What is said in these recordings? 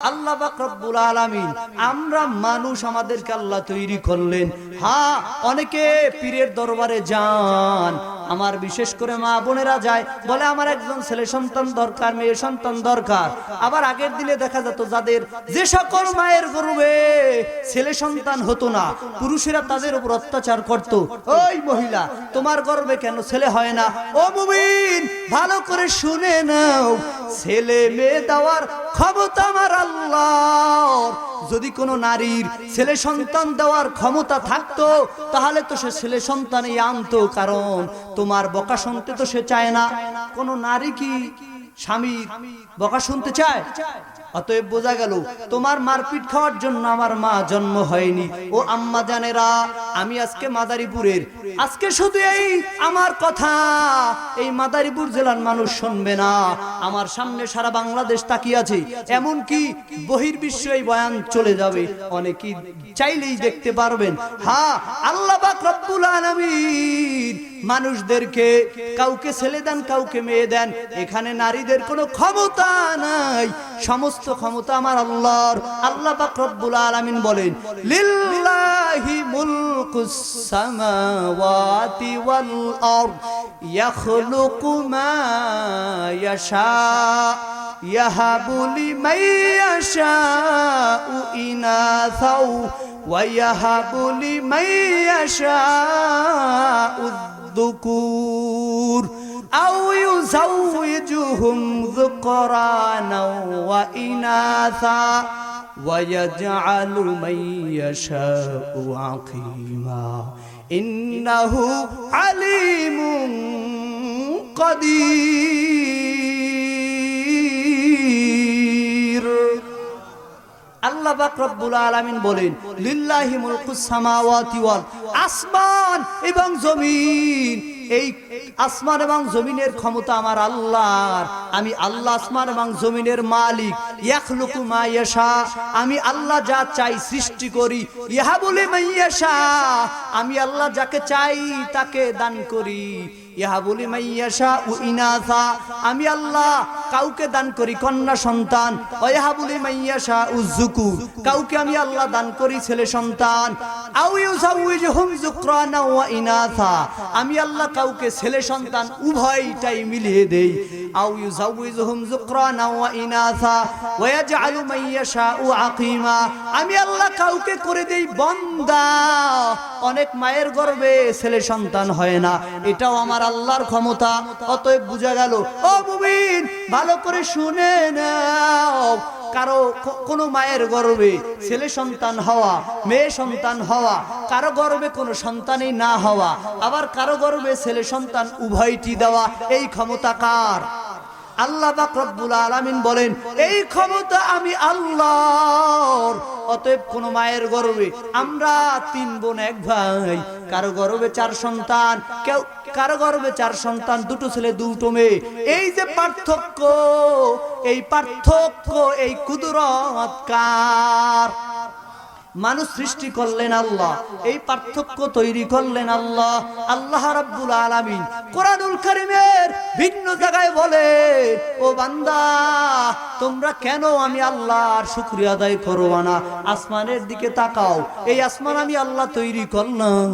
আল্লাহ রব্বুল আলামিন আমরা মানুষ আমাদেরকে আল্লাহ তৈরি করলেন। হ্যাঁ অনেকে পীরের দরবারে যান আমার বিশেষ করে মা বোনেরা যায়, বলে আমার একজন ছেলে সন্তান দরকার, মেয়ে সন্তান দরকার। আবার আগের দিনে দেখা যেত যাদের যে সকল মায়ের গর্বে ছেলে সন্তান হতো না, পুরুষেরা তাদের উপর অত্যাচার করত। ওই মহিলা, তোমার গর্বে কেন ছেলে হয় না? ও মুমিন, ভালো করে শুনে নাও। ছেলে মেয়ে দেওয়ার ক্ষমতা আমার আল্লাহর। যদি কোনো নারীর ছেলে সন্তান দেওয়ার ক্ষমতা থাকতো, তাহলে তো সে ছেলে সন্তানই আনতো, কারণ তোমার বকা শুনতে তো সে চায় না। কোনো নারী কি স্বামী বকা শুনতে চায়? অতএব বোঝা গেল, তোমার মারপিট খাওয়ার জন্য আমার মা জন্ম হয়নি। ও আম্মা জানেরা, আমি আজকে মাদারীপুরের। আজকে শুধু এই আমার কথা। এই মাদারীপুর জেলার মানুষ শুনবে না। আমার সামনে সারা বাংলাদেশ তাকিয়ে আছে। কি বহির্বিশ্ব এই বয়ান চলে যাবে। অনেকেই চাইলেই দেখতে পারবেন। হ্যাঁ আল্লাহ রব্বুল আলামিন মানুষদেরকে কাউকে ছেলে দেন, কাউকে মেয়ে দেন। এখানে নারীদের কোনো ক্ষমতা নাই। সমস্ত ক্ষমতা আমার আল্লাহর আল্লাহ পাক রব্বুল আলামিন বলেন লিল্লাহি মুলকুস সামাওয়াতি ওয়াল আরদ ইয়াখলুকু মা ইয়াশা يهب لمن يشاء إناثا ويهب لمن يشاء الذكور أو يزوجهم ذكرانا وإناثا ويجعل من يشاء عقيما إنه عليم قدير আল্লাহ পাক রব্বুল আলামিন বলেন লিল্লাহি মুলকুস সামাওয়াতি ওয়াল আসমান এবং জমিন এই আসমান এবং জমিনের ক্ষমতা আমার আল্লাহর। আমি আল্লাহ আসমান এবং জমিনের মালিক। ইয়াখলুকু মা আমি আল্লাহ যা চাই সৃষ্টি করি। ইহা বলে মাইয়াশা আমি আল্লাহ যাকে চাই তাকে দান করি। ইহা বলে মাইয়াশা ও ইনাসা। আমি আল্লাহ কাউকে দান করি, কন্যা সন্তান। অয়াহা বলি মাইয়াশা উজ্জুকু। কাউকে আমি আল্লাহ দান করি, ছেলে সন্তান। ইউজাউইজুহুম যুকরানা ওয়া ইনাসা। আমি আল্লাহ কাউকে ছেলে সন্তান উভয়টাই মিলিয়ে দেই। ইউজাউইজুহুম যুকরানা ওয়া ইনাসা। ওয়া ইয়াজআলু মাইয়াশাউ আকিমা। আমি আল্লাহ কাউকে করে দেই, বন্দা। অনেক মায়ের গর্বে ছেলে সন্তান হয় না। এটাও আমার আল্লাহর ক্ষমতা। অতএব বুঝা গেল, ও মুমিন ভালো করে শুনে নাও। কারও কোনো মায়ের গর্বে ছেলে সন্তান হওয়া, মেয়ে সন্তান হওয়া, কারও গর্বে কোনো সন্তানই না হওয়া, আবার কারও গর্বে ছেলে সন্তান উভয়টি দেওয়া, এই ক্ষমতা কার? আল্লাহ পাক আলামিন বলেন, এই ক্ষমতা আমি আল্লাহর। অতএব কোন মায়ের গর্বে আমরা তিন বোন, এক ভাই, কারও গর্বে চার সন্তান, কেউ কারও গর্বে চার সন্তান, দুটো ছেলে, দুটো মেয়ে। এই যে পার্থক্য, এই পার্থক্য, এই কুদরত কার? মানুষ সৃষ্টি করলেন আল্লাহ, এই পার্থক্য তৈরি করলেন আল্লাহ। আল্লাহ রাব্বুল আলামিন কোরআনুল কারীমের ভিন্ন জায়গায় বলে, ও বান্দা, তোমরা কেন আমি আল্লাহর শুকরিয়া আদায় করবা না? আসমানের দিকে তাকাও, এই আসমান আমি আল্লাহ তৈরি করলাম,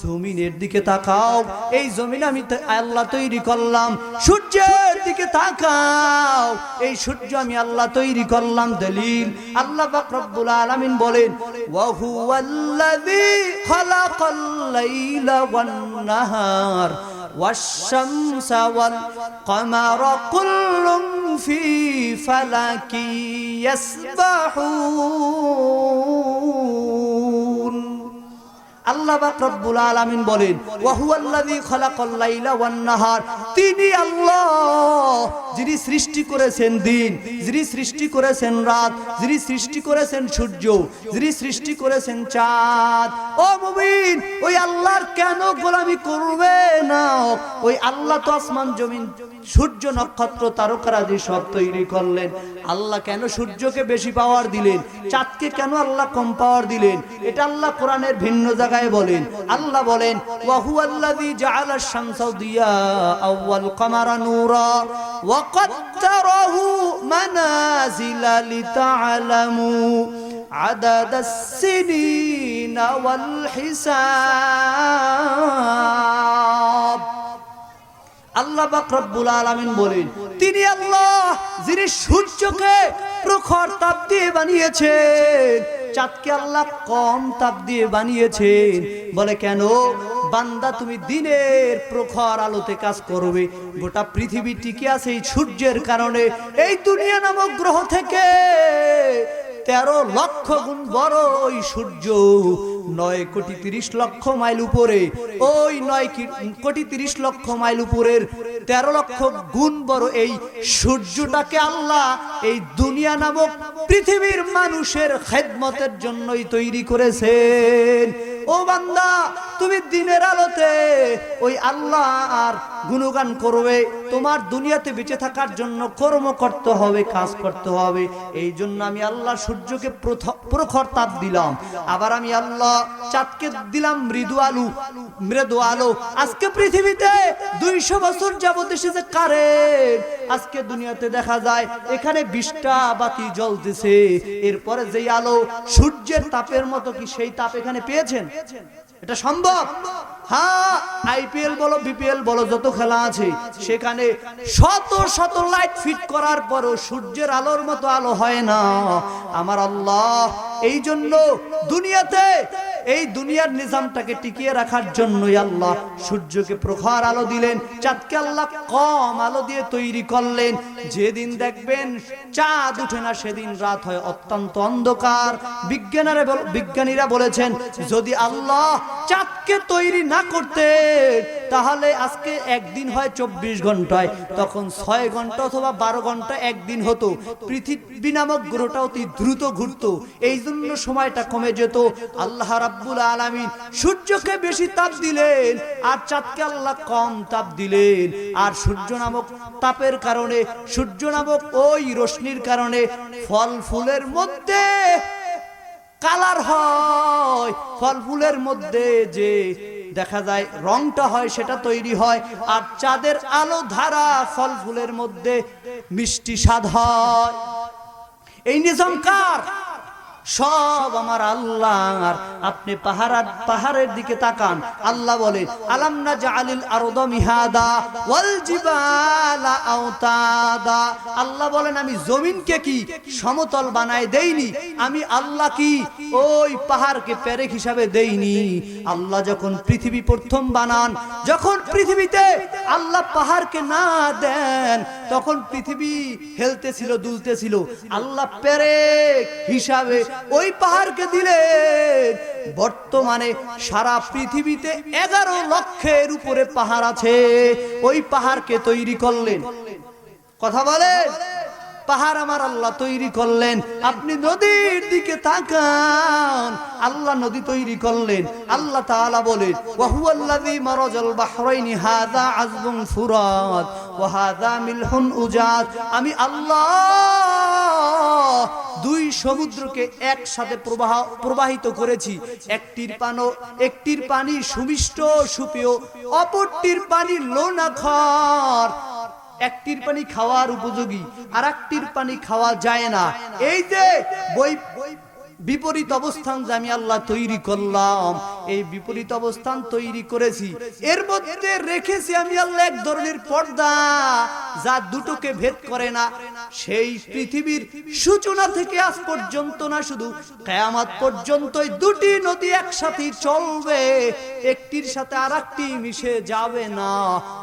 জমিনের দিকে তাকাও, এই জমিন আমি আল্লাহ তৈরি করলাম, সূর্যের দিকে তাকাও, এই সূর্য আমি আল্লাহ তৈরি করলাম। দলিল আল্লাহ রব্বুল আলামিন বলেন وهو الذي خلق الليل والنهار والشمس والقمر. كل في فلك يسبحون. আল্লাহ রব্বুল আলামিন বলেন তিনি আল্লাহ, যিনি সৃষ্টি করেছেন দিন, যিনি সৃষ্টি করেছেন রাত, যিনি সৃষ্টি করেছেন সূর্য, যিনি সৃষ্টি করেছেন চাঁদ। ও মুমিন, ওই আল্লাহর কেন গোলামি করবে না? ওই আল্লাহ তো আসমান, জমিন, সূর্য, নক্ষত্র তারকারাদি সব তৈরি করলেন, আল্লাহ কেন সূর্যকে বেশি পাওয়ার দিলেন? চাঁদকে কেন আল্লাহ কম পাওয়ার দিলেন? এটা আল্লাহ কোরআনের ভিন্ন জায়গায় জায়গায় বলেন আল্লাহ বলেন ওয়াহুয়াল্লাযী জাআলাশ শামসা দিয়াআ ওয়াল কামারা নূরা ওয়া قدره منازل لتعلموا عدد السنين والحساب আল্লাহ পাক রব্বুল আলামিন বলেন তিনি আল্লাহ যিনি সূর্যকে প্রখর তাপ দিয়ে বানিয়েছেন চাঁদকে আল্লাহ কম তাপ দিয়ে বানিয়েছেন বলে, কেন? বান্দা তুমি দিনের প্রখর আলোতে কাজ করবে। গোটা পৃথিবী টিকে আছে এই সূর্যের কারণে। এই দুনিয়া নামক গ্রহ থেকে তেরো লক্ষ গুণ বড় ওই সূর্য। নয় কোটি তিরিশ লক্ষ মাইল উপরে। ওই নয় কোটি তিরিশ লক্ষ মাইল উপরের তেরো লক্ষ গুণ বড় এই সূর্যটাকে আল্লাহ এই দুনিয়া নামক পৃথিবীর মানুষের খেদমতের জন্যই তৈরি করেছেন। ও বান্দা, তুমি দিনের আলোতে ওই আল্লাহ আর গুণগান করবে। তোমার দুনিয়াতে বেঁচে থাকার জন্য কর্ম করতে হবে, কাজ করতে হবে। এই জন্য আমি আল্লাহ সূর্যকে প্রখর তাপ দিলাম। আবার আমি আল্লাহ চাঁদকে দিলাম মৃদু আলু, মৃদু আলো। আজকে পৃথিবীতে দুইশো বছর যাবত এসেছে কারেন্ট আজকে দুনিয়াতে দেখা যায়, এখানে বিশটা বাতি জ্বলতেছে। এরপরে যেই আলো সূর্যের তাপের মতো কি সেই তাপ এখানে পেয়েছেন? এটা সম্ভব? হ্যাঁ আইপিএল বলো বিপিএল বলো, যত খেলা আছে, সেখানে শত শত লাইট ফিট করার পরও সূর্যের আলোর মতো আলো হয় না। আমার আল্লাহ এই জন্য দুনিয়াতে এই দুনিয়ার নিজামটাকে টিকিয়ে রাখার জন্যই আল্লাহ সূর্যকে প্রখর আলো দিলেন, চাঁদকে আল্লাহ কম আলো দিয়ে তৈরি করলেন। যেদিন দেখবেন চাঁদ উঠে না, সেদিন রাত হয় অত্যন্ত অন্ধকার। বিজ্ঞানীরা বিজ্ঞানীরা বলেছেন, যদি আল্লাহ চাঁদকে তৈরি না করতে, তাহলে আজকে একদিন হয় চব্বিশ ঘন্টায়, তখন ছয় ঘণ্টা অথবা বারো ঘণ্টা একদিন হতো। পৃথিবী নামক গ্রহটা অতি দ্রুত ঘুরতো এই জন্য সময়টা কমে যেত। আল্লাহ রাব্বুল আলামিন সূর্যকে বেশি তাপ দিলেন আর চাঁদকে আল্লাহ কম তাপ দিলেন। আর সূর্য নামক তাপের কারণে, সূর্য নামক ওই রশ্মির কারণে ফল ফুলের মধ্যে কালার হয়। ফল ফুলের মধ্যে যে দেখা যায় রংটা হয়, সেটা তৈরি হয়। আর চাঁদের আলো ধারা ফল ফুলের মধ্যে মিষ্টি স্বাদ হয়। এই নিজাম কার? সব আমার আল্লাহর। আপনি পাহাড় পাহাড়ের দিকে তাকান। আল্লাহ বলে, আলাম না জালিল আরদ মিহাদা আওতাদা? আল্লাহ বলেন, আমি জমিনকে কি সমতল বানায় দেইনি? আমি আল্লাহ কি ওই পাহাড়কে পেরেক হিসাবে দেইনি। আল্লাহ যখন পৃথিবী প্রথম বানান, যখন পৃথিবীতে আল্লাহ পাহাড়কে না দেন তখন পৃথিবী হেলতেছিল দুলতেছিল আল্লাহ পেরেক হিসাবে ওই পাহাড়কে দিলেন। বর্তমানে সারা পৃথিবীতে এগারো লক্ষের উপরে পাহাড় আছে। ওই পাহাড়কে তৈরি করলেন। কথা বলেন? পাহাড় আমার আল্লাহ তৈরি করলেন। আপনি নদীর দিকে তাকান। আল্লাহ নদী তৈরি করলেন। আল্লাহ তাআলা বলেন ওয়াহুয়াল্লাযী মারাজাল বাহরাইনি, হাযা আযবুন ফুরাত আমি আল্লাহ দুই সমুদ্রকে একসাথে প্রবাহ, প্রবাহিত করেছি। একটির পানো একটির পানি সুমিষ্ট সুপেয় অপরটির পানি লোনাখর। একটির পানি খাওয়ার উপযোগী আর একটির পানি খাওয়া যায় না। এই যে বই বিপরীত অবস্থান যে আমি আল্লাহ তৈরি করলাম। এই বিপরীত অবস্থান তৈরি করেছি। এর মধ্যে রেখেছি আমি আল্লাহ এক ধরনের পর্দা যা দুটোকে ভেদ করে না। সেই পৃথিবীর সূচনা থেকে আজ পর্যন্ত না, শুধু কেয়ামাত পর্যন্তই দুটি নদী একসাথে চলবে, একটির সাথে আর মিশে যাবে না।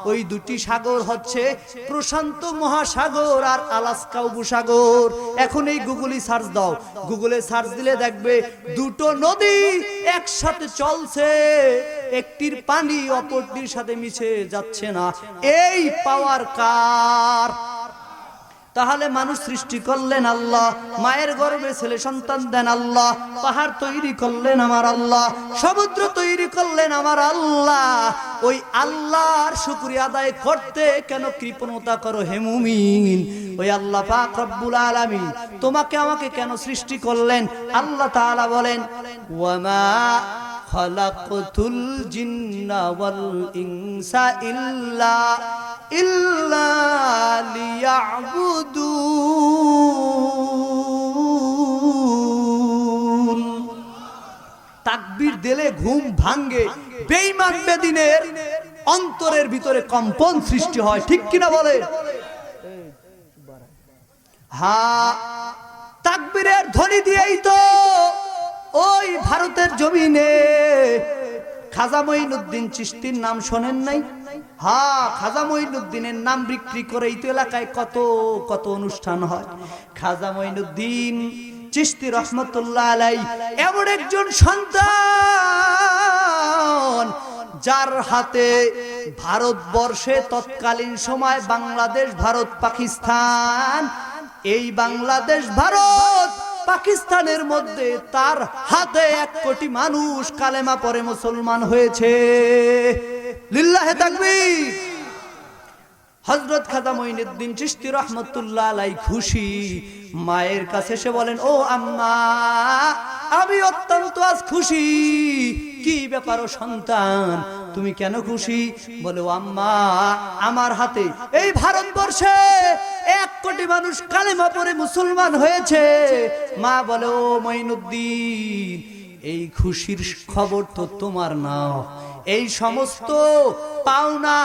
ওই দুটি সাগর হচ্ছে প্রশান্ত মহাসাগর আর আলাস্কা উপসাগর। এখন এই গুগলি সার্চ দাও। গুগলে সার্চ দিলে দেখবে দুটো নদী একসাথে চলছে একটির পানি অপরটির সাথে মিশে যাচ্ছে না। এই পাওয়ার কার? তাহলে মানুষ সৃষ্টি করলেন আল্লাহ, মায়ের গর্ভে ছেলে সন্তান দেন আল্লাহ, পাহাড় তৈরি করলেন আমার আল্লাহ, সমুদ্র তৈরি করলেন আমার আল্লাহ। ওই আল্লাহর শুকরিয়া আদায় করতে কেন কৃপণতা করো হে মুমিন? ওই আল্লাহ পাক রব্বুল আলামিন তোমাকে আমাকে কেন সৃষ্টি করলেন? আল্লাহ তাআলা বলেন খলাকতুল জিন্না ওয়াল ইনসা ইল্লা ইল্লা লিয়াবুদুন তাকবীর দিলে ঘুম ভাঙ্গে বেঈমান বেদিনের অন্তরের ভিতরে কম্পন সৃষ্টি হয়। ঠিক কিনা বলে? হ্যাঁ। তাকবীরের ধ্বনি দিয়েই তো ওই ভারতের জমিনে খাজা মঈনুদ্দিন চিস্তির নাম শোনেন নাই? হা, খাজা মঈনুদ্দিনের নাম বিক্রি করে এই তো এলাকায় কত কত অনুষ্ঠান হয়। খাজা মঈনুদ্দিন চিস্তি রহমতুল্লাহ আলাই এমন একজন সন্তান যার হাতে ভারতবর্ষে তৎকালীন সময় বাংলাদেশ, ভারত, পাকিস্তান, এই বাংলাদেশ, ভারত পাকিস্তানের মধ্যে তার হাতে এক কোটি মানুষ কালেমা পরে মুসলমান হয়েছে। লিল্লাহে তাকবীর। হজরত খাজা মঈনুদ্দিন চিশতি রহমতুল্লাহ আলাই খুশি। মায়ের কাছে এসে বলেন, ও আম্মা, আমি অত্যন্ত আজ খুশি। কি ব্যাপার ও সন্তান? তুমি কেন খুশি? বলে আম্মা, আমার হাতে এই ভারতবর্ষে এক কোটি মানুষ কালেমা পরে মুসলমান হয়েছে। মা বলে, ও মঈনুদ্দিন, এই খুশির খবর তো তোমার নাও। এই সমস্ত পাওনা,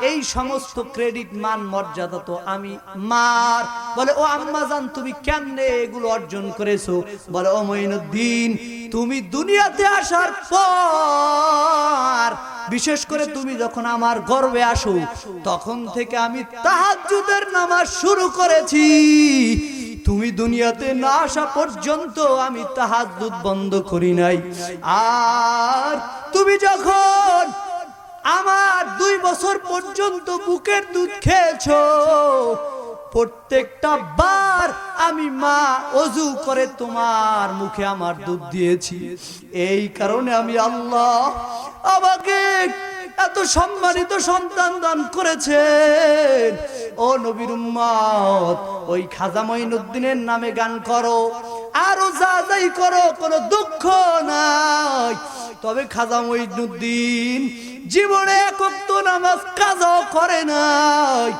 এই সমস্ত ক্রেডিট মান, মর্যাদা তো আমি মার। বলে, ও আম্মা তুমি কেমনে এগুলো অর্জন করেছ? বলে, ও মঈনুদ্দিন, তুমি দুনিয়াতে আসার পর, বিশেষ করে তুমি যখন আমার গর্বে আসো, তখন থেকে আমি তাহাজ্জুদের নামাজ শুরু করেছি। তুমি দুনিয়াতে না আসা পর্যন্ত আমি তাহার দুধ বন্ধ করি নাই। আর তুমি যখন আমার দুই বছর পর্যন্ত বুকের দুধ খেয়েছো, প্রত্যেকটা বার আমি মা অজু করে তোমার মুখে আমার দুধ দিয়েছি। এই কারণে আমি আল্লাহ আমাকে এত সম্মানিত সন্তান দান করেছেন। ও নবীর উম্মত, ওই খাজা মঈনুদ্দিনের নামে গান করো। আরও যা যাই করো, কোনো দুঃখ নাই। তবে খাজা মঈনুদ্দিন জীবনে একক নামাজ কাজাও করে নাই।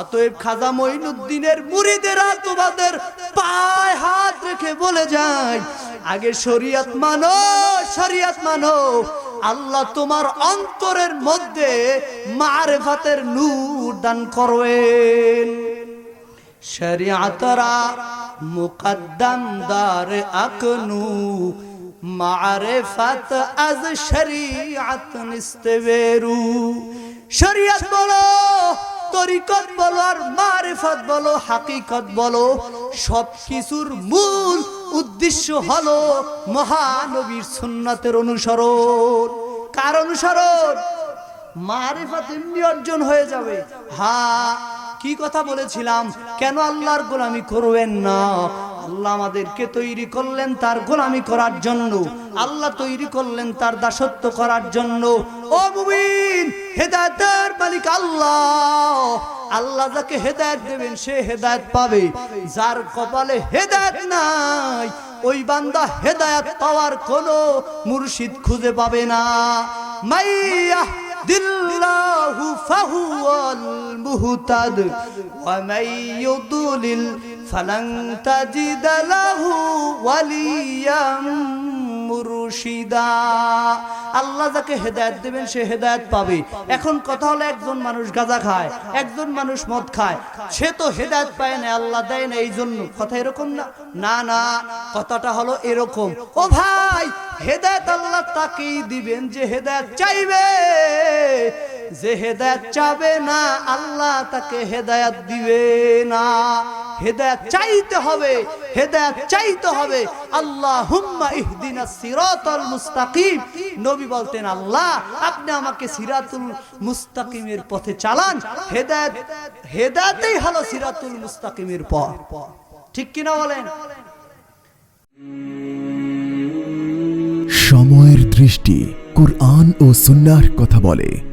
অতএব খাজা মঈনুদ্দিনের মুরিদেরা তোমাদের পায়ে হাত রেখে বলে যায়, আগে শরিয়াত মানো শরিয়াত মানো। আল্লাহ তোমার অন্তরের মধ্যে মারেফাতের নূর দান করবেন। শরিয়াতরা মুকদ্দম দার আকনু, মারেফাত আজ শরিয়াত নিস্তেবেরু। শরিয়াত বলো তরিকত বলো আর মারেফত বলো, হাকিকত বলো সব কিছুর মূল উদ্দেশ্য হলো মহানবীর সুন্নাতের অনুসরণ। কার অনুসরণ? মারেফত এমনি অর্জন হয়ে যাবে। হা, কি কথা বলেছিলাম? কেন আল্লাহর গোলামি করবেন না? আল্লাহ আমাদেরকে তৈরি করলেন তার গোলামি করার জন্য। আল্লাহ তৈরি করলেন তার দাসত্ব করার জন্য। ও মুমিন, হেদায়েতের মালিক আল্লাহ। আল্লাহ যাকে হেদায়েত দেবেন, সে হেদায়েত পাবে। যার কপালে হেদায়েত নাই, ওই বান্দা হেদায়েত পাওয়ার কোনো মুর্শিদ খুঁজে পাবে না। মাইয়া দিল্লাহু ফাহুয়াল মুহতাদ, ওয়া মান ফালান তাজিদ লাহু মুরশিদা আল্লাহ যাকে হেদায়েত দেবেন, সে হেদায়েত পাবে। এখন কথা হলো একজন মানুষ গাঁজা খায়, একজন মানুষ মদ খায়। সে তো হেদায়েত পায় না, আল্লাহ দেয় না এই জন্য কথা এরকম না? না না, কথাটা হলো এরকম। ও ভাই, হেদায়েত আল্লাহ তাকেই দিবেন যে হেদায়েত চাইবে। যে হেদায়ত চাবে না, আল্লাহ তাকে হেদায়েত দিবে না। হেদায়ত চাইতে হবে, হেদায়েত চাইতে হবে। আল্লাহ হুম্মা ইহদিনা সিরাতাল মুস্তাকিম। নবী বলতেন, আল্লাহ, আপনি আমাকে সিরাতুল মুস্তাকিমের পথে চালান। হেদায়ত, হেদায়েতই হলো সিরাতুল মুস্তাকিমের পথ। ঠিক কিনা বলেন? সময়ের দৃষ্টি কুরআন ও সুন্নাহর কথা বলে।